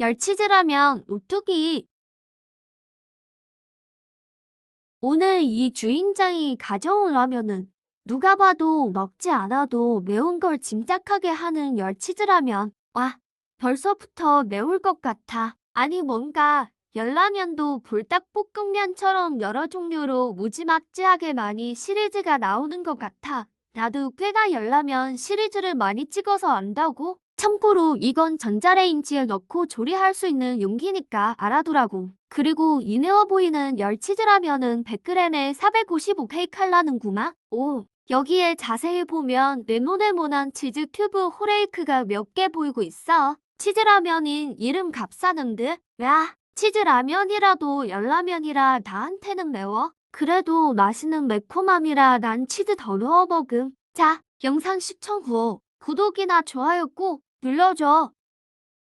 열치즈라면 오뚜기. 오늘 이 주인장이 가져온 라면은 누가 봐도 먹지 않아도 매운 걸 짐작하게 하는 열치즈라면 와 벌써부터 매울 것 같아. 아니 뭔가 열라면도 불닭볶음면처럼 여러 종류로 무지막지하게 많이 시리즈가 나오는 것 같아. 나도 꽤나 열라면 시리즈를 많이 찍어서 안다고. 참고로 이건 전자레인지에 넣고 조리할 수 있는 용기니까 알아두라고. 그리고 이내어 보이는 열치즈라면은 100g에 455K칼라는구만. 오, 여기에 자세히 보면 네모네모난 치즈 큐브 호레이크가 몇 개 보이고 있어. 치즈라면인 이름 값싸는 듯. 야, 치즈라면이라도 열라면이라 나한테는 매워. 그래도 맛있는 매콤함이라 난 치즈 더 넣어 먹음. 자, 영상 시청 후 구독이나 좋아요 꼭 눌러줘.